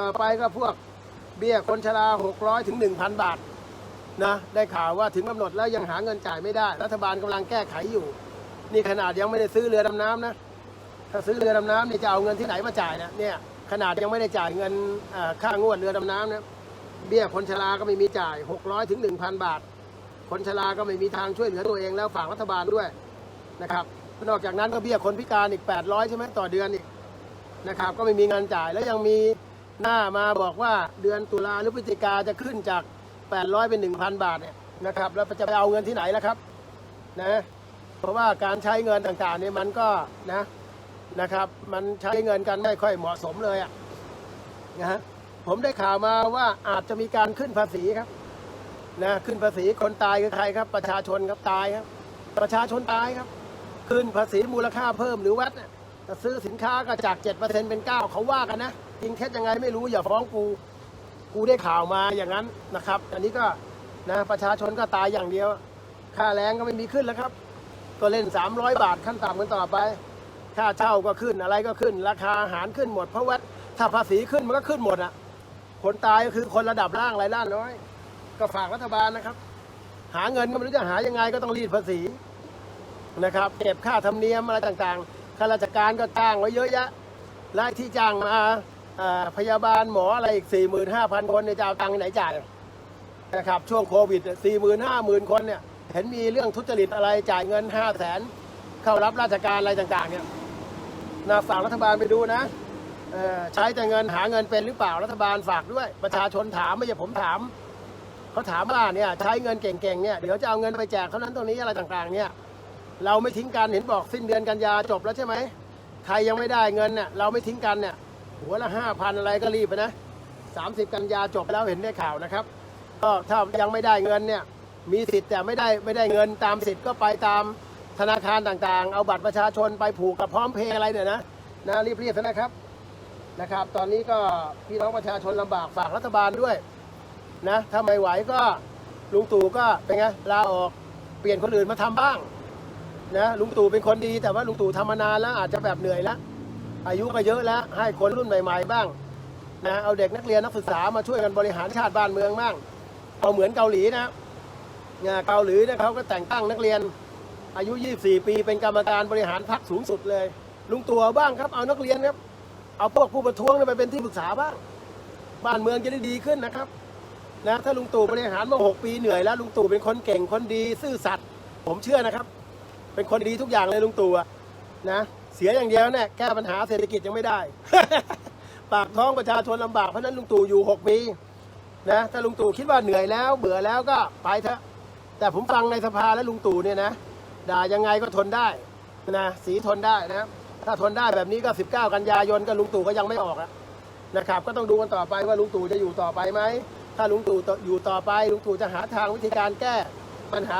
ต่อไปก็พวกเบี้ยคนชรา600ถึง1,000 บาทนะได้ข่าวว่าถึงกำหนดแล้วยังหาเงินจ่ายไม่ได้ รัฐบาลกำลังแก้ไขอยู่ นี่ขนาดยังไม่ได้ซื้อเรือดำน้ำนะถ้าซื้อเรือดำน้ำนี่จะเอาเงินที่ไหนมาจ่ายนะเนี่ยขนาดยังไม่ได้จ่ายเงินค่างวดเรือดำน้ำนะเบี้ยคนชราก็ไม่มีจ่าย 600ถึง1,000 บาท คนชราก็ไม่มีทางช่วยเหลือตัวเองแล้วฝากรัฐบาลด้วยนะครับนอกจากนั้นก็เบี้ยคนพิการอีก 800 ใช่ไหมต่อเดือนอีกนะครับก็ไม่มีเงินจ่ายแล้วยังมี หน้ามาบอกว่าเดือนตุลาหรือพฤศจิกาจะขึ้นจาก 800 เป็น 1,000 บาทเนี่ยนะครับ แล้วจะไปเอาเงินที่ไหนล่ะครับนะเพราะว่าการใช้เงินต่างๆเนี่ยมันก็นะนะครับ มันใช้เงินกันไม่ค่อยเหมาะสมเลยอะนะฮะผมได้ข่าวมาว่าอาจจะมีการขึ้นภาษีครับนะขึ้นภาษีคนตายคือใครครับ ประชาชนครับตายครับ ประชาชนตายครับ ขึ้นภาษีมูลค่าเพิ่มหรือวัดน่ะจะซื้อสินค้าก็จาก7%เป็น 9 เขาว่ากันนะ จริงเท็จยังไงไม่รู้อย่าฟ้องกู กูได้ข่าวมาอย่างนั้นนะครับ อันนี้ก็นะประชาชนก็ตายอย่างเดียว ค่าแรงก็ไม่มีขึ้นแล้วครับ ก็เล่น 300 บาทขั้นต่ำกันต่อไป ค่าเช่าก็ขึ้นอะไรก็ขึ้น ราคาอาหารขึ้นหมด เพราะว่าถ้าภาษีขึ้นมันก็ขึ้นหมดอะคนตายก็คือคนระดับล่างรายล่าน้อย ก็ฝากรัฐบาลนะครับ หาเงินก็ไม่รู้จะหายังไงก็ต้องรีดภาษีนะครับเก็บค่าธรรมเนียมอะไรต่างๆข้าราชการก็จ้างไว้เยอะแยะรายที่จ้างมา พยาบาลหมออะไรอีก 4 5 0 0 0 คนเนี่ยจะเอาตังค์ไหนจ่ายนะครับช่วงโควิด4 5 0 0 0 0 คนเนี่ยเห็นมีเรื่องทุจริตอะไรจ่ายเงิน 5 0 0แสนเข้ารับราชการอะไรต่างๆเนี่ยนะฝากรัฐบาลไปดูนะใช้แต่เงินหาเงินเป็นหรือเปล่ารัฐบาลฝากด้วย ประชาชนถามไม่ใช่ผมถามเขาถามว่าเนี่ยใช้เงินเก่งๆเนี่ยเดี๋ยวจะเอาเงินไปแจกเท่านั้นตรงนี้อะไรต่างๆ เนี่ย เราไม่ทิ้งกันเห็นบอกสิ้นเดือนกันยาจบแล้วใช่ไหมใครยังไม่ได้เงินเนี่ยเราไม่ทิ้งกันเนี่ย หัวละห้าพันอะไรก็รีบไปนะสามสิบกันยาจบแล้วเห็นได้ข่าวนะครับก็ถ้ายังไม่ได้เงินเนี่ยมีสิทธิ์แต่ไม่ได้ไม่ได้เงินตามสิทธิ์ก็ไปตามธนาคารต่างๆ เอาบัตรประชาชนไปผูกกับพร้อมเพย์อะไรเนี่ยนะนะรีบๆนะครับนะครับ ตอนนี้ก็พี่น้องประชาชนลำบากฝากรัฐบาลด้วยนะถ้าไม่ไหวก็ลุงตู่ก็เป็นไงลาออกเปลี่ยนคนอื่นมาทำบ้างนะลุงตู่เป็นคนดีแต่ว่าลุงตู่ทำมานานแล้วอาจจะแบบเหนื่อยแล้ว อายุก็เยอะแล้ว ให้คนรุ่นใหม่ ๆ บ้างนะเอาเด็กนักเรียนนักศึกษามาช่วยกันบริหารชาติบ้านเมืองบ้างเอาเหมือนเกาหลีนะเนี่ยเกาหลีเนี่ยเขาก็แต่งตั้งนักเรียน อายุ 24 ปีเป็นกรรมการบริหารพรรคสูงสุดเลย ลุงตู่บ้างครับเอานักเรียนครับเอาพวกผู้ประท้วงไปเป็นที่ปรึกษาบ้าง บ้านเมืองจะได้ดีขึ้นนะครับนะถ้าลุงตู่บริหารมาหกปีเหนื่อยแล้วลุงตู่เป็นคนเก่งคนดีซื่อสัตย์ผมเชื่อนะครับ เป็นคนดีทุกอย่างเลยลุงตู่นะ เสียอย่างเดียวเนี่ยแก้ปัญหาเศรษฐกิจยังไม่ได้ ปากท้องประชาชนลำบากเพราะนั้นลุงตู่อยู่หกปีนะถ้าลุงตู่คิดว่าเหนื่อยแล้ว เบื่อแล้วก็ไปเถอะแต่ผมฟังในสภาแล้วลุงตู่เนี่ยนะด่ายังไงก็ทนได้นะสีทนได้นะถ้าทนได้แบบนี้ก็ 19 กันยายนก็ลุงตู่ก็ยังไม่ออกนะครับ ก็ต้องดูกันต่อไปว่าลุงตู่จะอยู่ต่อไปไหมถ้าลุงตู่อยู่ต่อไปลุงตู่จะหาทางวิธีการแก้ปัญหา